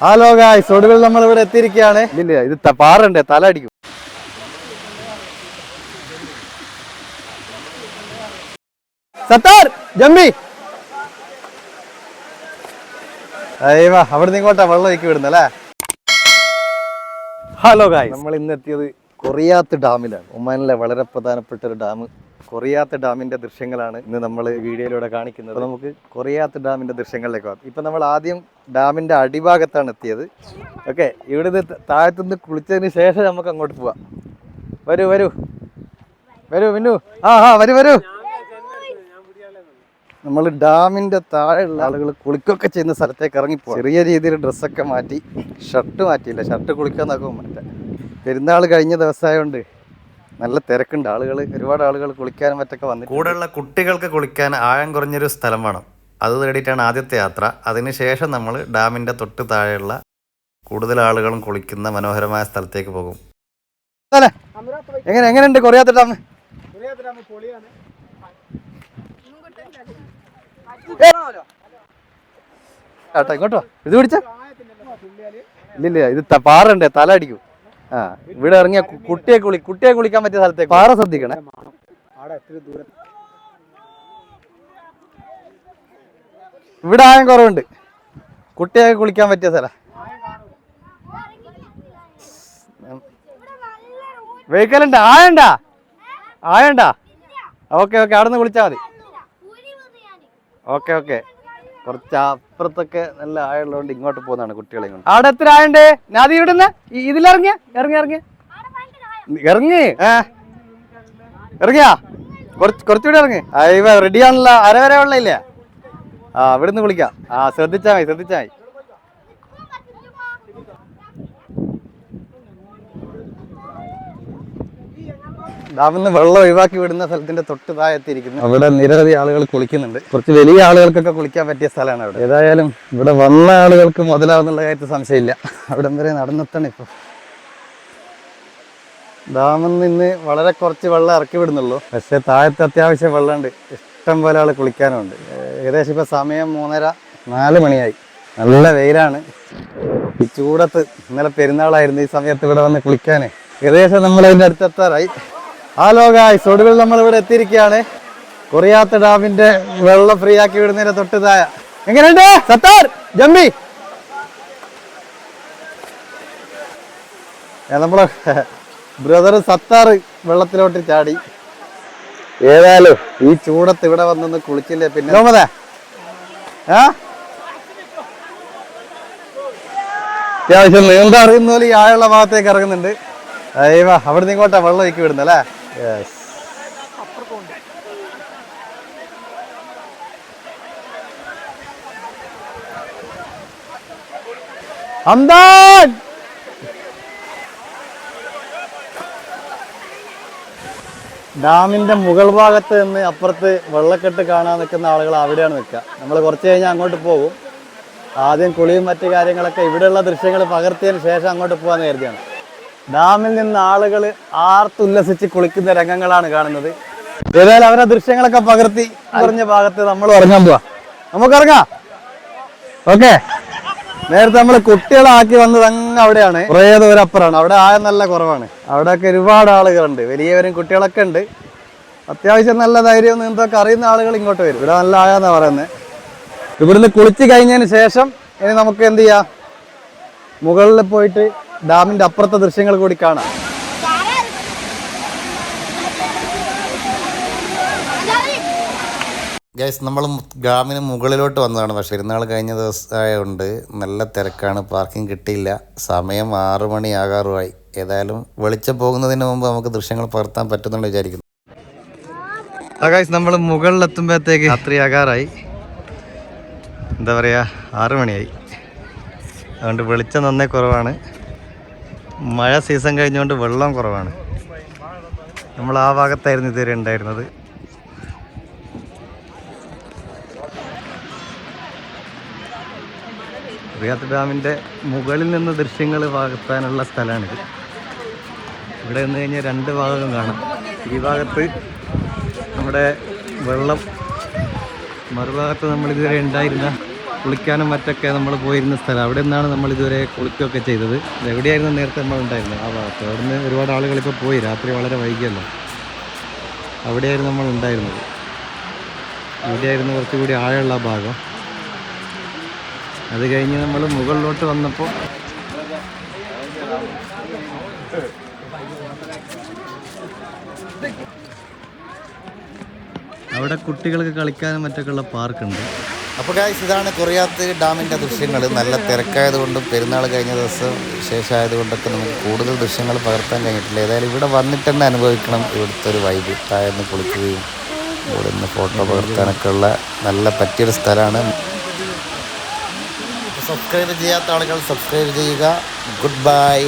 Hello guys ഒടുവിൽ നമ്മൾ ഇവിടെ എത്തിയിരിക്കുകയാണ്. ഇല്ല ഇത് പാറണ്ടേ തല അടിക്കും. സത്താർ ജമ്പി അയ്യവാ അവിടെ ഇങ്ങോട്ടാ വെള്ളം ഒഴുക്കി വിടുന്നല്ലേ ഹലോ ഗായ് നമ്മൾ ഇന്ന് എത്തിയത് കൊറിയാത്ത് ഡാമിലാണ്. ഒമാനിലെ വളരെ പ്രധാനപ്പെട്ട ഒരു ഡാം. കൊറിയാത്ത് ഡാമിന്റെ ദൃശ്യങ്ങളാണ് ഇന്ന് നമ്മൾ വീഡിയോയിലൂടെ കാണിക്കുന്നത്. നമുക്ക് കൊറിയാത്ത് ഡാമിന്റെ ദൃശ്യങ്ങളിലേക്ക് പോകാം. ഇപ്പൊ നമ്മൾ ആദ്യം ഡാമിന്റെ അടിഭാഗത്താണ് എത്തിയത്. ഓക്കെ ഇവിടുന്ന് താഴത്തുനിന്ന് കുളിച്ചതിന് ശേഷം നമുക്ക് അങ്ങോട്ട് പോവാം. വരൂ വരൂ. വരൂ മിന്നു. ആ ആ വരൂ വരൂ. നമ്മൾ ഡാമിന്റെ താഴെയുള്ള ആളുകൾ കുളിക്കൊക്കെ ചെയ്യുന്ന സ്ഥലത്തേക്ക് ഇറങ്ങിപ്പോ ചെറിയ രീതിയിൽ ഡ്രസ്സൊക്കെ മാറ്റി ഷർട്ട് മാറ്റിയില്ല. ഷർട്ട് കുളിക്കാൻ നോക്കുമ്പോൾ മാറ്റാം പെരുന്നാൾ കഴിഞ്ഞ ദിവസമായതുകൊണ്ട് നല്ല തിരക്കുണ്ട്. ആളുകൾ ഒരുപാട് ആളുകൾ കുളിക്കാനും മറ്റൊക്കെ വന്നിട്ട് കൂടെയുള്ള കുട്ടികൾക്ക് കുളിക്കാൻ ആഴം കുറഞ്ഞൊരു സ്ഥലം വേണം. അത് തേടിയിട്ടാണ് ആദ്യത്തെ യാത്ര. അതിനുശേഷം നമ്മൾ ഡാമിന്റെ തൊട്ട് താഴെയുള്ള കൂടുതൽ ആളുകളും കുളിക്കുന്ന മനോഹരമായ സ്ഥലത്തേക്ക് പോകും. അല്ലേ? എങ്ങനെ എങ്ങനെയുണ്ട് കൊറിയാത്ത ഡാം? കേട്ടോ ഇങ്ങോട്ടോ? ഇത് പിടിച്ച? ഇല്ലില്ല ഇത് പാറണ്ടേ തല അടിക്കും. ആ ഇവിടെ ഇറങ്ങിയ കുട്ടിയെ കുളി കുട്ടിയെ കുളിക്കാൻ പറ്റിയ സ്ഥലത്തേക്ക് പാറ ശ്രദ്ധിക്കണേ. ഇവിടെ ആയം കുറവുണ്ട്. കുട്ടിയെ കുളിക്കാൻ പറ്റിയ സ്ഥലം. വെഹിക്കലുണ്ട് ആയണ്ട ആയണ്ട ഓക്കെ ഓക്കെ അവിടെ നിന്ന് വിളിച്ചാൽ മതി ഓക്കെ ഓക്കെ. കുറച്ച് അപ്പുറത്തൊക്കെ നല്ല ആയുള്ളതുകൊണ്ട് ഇങ്ങോട്ട് പോകുന്നതാണ് കുട്ടികളെ അവിടെ എത്ര ആയുണ്ട് നാദി ഇവിടുന്ന്? ഇതിലിറങ്ങിയ ഇറങ്ങി ഇറങ്ങി. ഇറങ്ങി. ഏ. ഇറങ്ങിയാ? കുറച്ച് കുറച്ചുകൂടി ഇറങ്ങി. ഇവ റെഡി ആണല്ലോ. അര വരെ വെള്ളമില്ലേ ആ ഇവിടുന്ന് വിളിക്കാം. ആ ശ്രദ്ധിച്ചാൽ മതി ശ്രദ്ധിച്ചാൽ മതി. ഡാമിന്ന് വെള്ളം ഒഴിവാക്കി വിടുന്ന സ്ഥലത്തിന്റെ തൊട്ട് താഴെത്തിയിരിക്കുന്നു. അവിടെ നിരവധി ആളുകൾ കുളിക്കുന്നുണ്ട്. കുറച്ച് വലിയ ആളുകൾക്കൊക്കെ കുളിക്കാൻ പറ്റിയ സ്ഥലമാണ് അവിടെ. ഏതായാലും ഇവിടെ വന്ന ആളുകൾക്ക് മുതലാവുന്നുള്ള കാര്യത്തിൽ സംശയമില്ല. അവിടം വരെ നടന്നെത്തണം ഇപ്പൊ. ഡാമിൽ നിന്ന് വളരെ കുറച്ച് വെള്ളം ഇറക്കി വിടുന്നുള്ളൂ. പക്ഷെ താഴത്തെ അത്യാവശ്യം വെള്ളമുണ്ട്. ഇഷ്ടം പോലെ ആൾ കുളിക്കാനുണ്ട്. ഏകദേശം ഇപ്പൊ സമയം മൂന്നര നാല് മണിയായി. നല്ല വെയിലാണ്. ഈ ചൂടത്ത് ഇന്നലെ പെരുന്നാളായിരുന്നു ഈ സമയത്ത് ഇവിടെ വന്ന് കുളിക്കാൻ ഏകദേശം നമ്മൾ അതിന്റെ അടുത്തെത്താറായി ഗായ്സ് ഒടുവിൽ നമ്മൾ ഇവിടെ എത്തിയിരിക്കുകയാണ്. കൊറിയാത്ത ഡാമിന്റെ വെള്ളം ഫ്രീ ആക്കി വിടുന്നതിന്റെ തൊട്ട് താഴെ എങ്ങനെയുണ്ട്? സത്താർ ജമ്പി നമ്മളെ ബ്രദർ സത്താർ വെള്ളത്തിലോട്ട് ചാടി. ഏതായാലും ഈ ചൂടത്ത് ഇവിടെ വന്നൊന്ന് കുളിച്ചില്ലേ പിന്നെ? നോമതേ ആ? അത്യാവശ്യം നീന്താറിയുന്ന പോലെ ഈ ആയുള്ള ഭാഗത്തേക്ക് ഇറങ്ങുന്നുണ്ട്. അയ്യവ അവിടെ നിന്ന് ഇങ്ങോട്ടാ വെള്ളം ഒക്കെ വിടുന്നല്ലേ യെസ് അന്താൻ! ഡാമിന്റെ മുകൾ ഭാഗത്ത് നിന്ന് അപ്പുറത്ത് വെള്ളക്കെട്ട് കാണാൻ നിൽക്കുന്ന ആളുകൾ അവിടെയാണ് നിൽക്കുക. നമ്മൾ കുറച്ച് കഴിഞ്ഞാൽ അങ്ങോട്ട് പോകും. ആദ്യം കുളിയും മറ്റു കാര്യങ്ങളൊക്കെ ഇവിടെയുള്ള ദൃശ്യങ്ങൾ പകർത്തിയതിന് ശേഷം അങ്ങോട്ട് പോകാൻ കരുതിയാണ്. ഡാമിൽ നിന്ന് ആളുകൾ ആർത്തുല്ലസിച്ച് കുളിക്കുന്ന രംഗങ്ങളാണ് കാണുന്നത്. ഏതായാലും അവരെ ദൃശ്യങ്ങളൊക്കെ പകർത്തി കുറഞ്ഞ ഭാഗത്ത് നമ്മൾ ഇറങ്ങാൻ പോവാ. നമുക്ക് ഇറങ്ങാം ഓക്കെ. നേരത്തെ നമ്മൾ കുട്ടികളാക്കി വന്നത് അങ്ങ് അവിടെയാണ്. കുറേ ദൂരം അപ്പുറമാണ്. അവിടെ ആയ നല്ല കുറവാണ്. അവിടെയൊക്കെ ഒരുപാട് ആളുകളുണ്ട്. വലിയവരും കുട്ടികളൊക്കെ ഉണ്ട്. അത്യാവശ്യം നല്ല ധൈര്യം നീന്തൊക്കെ അറിയുന്ന ആളുകൾ ഇങ്ങോട്ട് വരും. ഇവിടെ നല്ല ആയാന്നാ പറയുന്നത്. ഇവിടുന്ന് കുളിച്ച് കഴിഞ്ഞതിന് ശേഷം ഇനി നമുക്ക് എന്ത് ചെയ്യാം? മുകളിൽ പോയിട്ട് ഡാമിന്റെ അപ്പുറത്തെ ദൃശ്യങ്ങൾ കൂടി കാണാം. ഗൈസ് നമ്മൾ ഡാമിന് മുകളിലോട്ട് വന്നതാണ്. പക്ഷേ ഇരുന്നാൾ കഴിഞ്ഞ ദിവസമായതുകൊണ്ട് നല്ല തിരക്കാണ്. പാർക്കിംഗ് കിട്ടിയില്ല. സമയം ആറു മണി ആകാറുമായി. ഏതായാലും വെളിച്ചം പോകുന്നതിന് മുമ്പ് നമുക്ക് ദൃശ്യങ്ങൾ പകർത്താൻ പറ്റുന്നുണ്ട് വിചാരിക്കുന്നു. ഗൈസ് നമ്മൾ മുകളിലെത്തുമ്പോഴത്തേക്ക് രാത്രിയാകാറായി എന്താ പറയുക ആറു മണിയായി. അതുകൊണ്ട് വെളിച്ചം നന്നേ കുറവാണ്. മഴ സീസൺ കഴിഞ്ഞുകൊണ്ട് വെള്ളം കുറവാണ്. നമ്മൾ ആ ഭാഗത്തായിരുന്നു ഇതുവരെ ഉണ്ടായിരുന്നത്. റിയാത്ത് ഡാമിന്റെ മുകളിൽ നിന്ന് ദൃശ്യങ്ങൾ പകർത്താനുള്ള സ്ഥലമാണിത്. ഇവിടെ നിന്ന് കഴിഞ്ഞാൽ രണ്ട് ഭാഗവും കാണാം. ഈ ഭാഗത്ത് നമ്മുടെ വെള്ളം മറുഭാഗത്ത് നമ്മളിതുവരെ ഉണ്ടായിരുന്ന കുളിക്കാനും മറ്റൊക്കെ നമ്മൾ പോയിരുന്ന സ്ഥലം. അവിടെ നിന്നാണ് നമ്മൾ ഇതുവരെ കുളിക്കുകയൊക്കെ ചെയ്തത്. എവിടെയായിരുന്നു നേരത്തെ നമ്മൾ ഉണ്ടായിരുന്നത് ആ ഭാഗത്ത്. അവിടെ നിന്ന് ഒരുപാട് ആളുകൾ ഇപ്പോൾ പോയി. രാത്രി വളരെ വൈകിയല്ലോ. അവിടെയായിരുന്നു നമ്മൾ ഉണ്ടായിരുന്നത്. ഇവിടെയായിരുന്നു കുറച്ചുകൂടി ആഴമുള്ള ഭാഗം. അത് കഴിഞ്ഞ് നമ്മൾ മുകളിലോട്ട് വന്നപ്പോൾ അവിടെ കുട്ടികൾക്ക് കളിക്കാനും മറ്റൊക്കെയുള്ള പാർക്കുണ്ട്. അപ്പോൾ ഗായ്സ് ഇതാണ് കൊറിയാത്ത് ഡാമിന്റെ ദൃശ്യങ്ങൾ നല്ല തിരക്കായതുകൊണ്ടും പെരുന്നാൾ കഴിഞ്ഞ ദിവസം വിശേഷമായതുകൊണ്ടൊക്കെ നമുക്ക് കൂടുതൽ ദൃശ്യങ്ങൾ പകർത്താൻ കഴിഞ്ഞിട്ടില്ല. ഏതായാലും ഇവിടെ വന്നിട്ട് തന്നെ അനുഭവിക്കണം ഇവിടുത്തെ ഒരു വൈബ് കുളിക്കുകയും ഇവിടെ നിന്ന് ഫോട്ടോ പകർത്താനൊക്കെ ഉള്ള നല്ല പറ്റിയൊരു സ്ഥലമാണ്. സബ്സ്ക്രൈബ് ചെയ്യാത്ത ആളുകൾ സബ്സ്ക്രൈബ് ചെയ്യുക. Good bye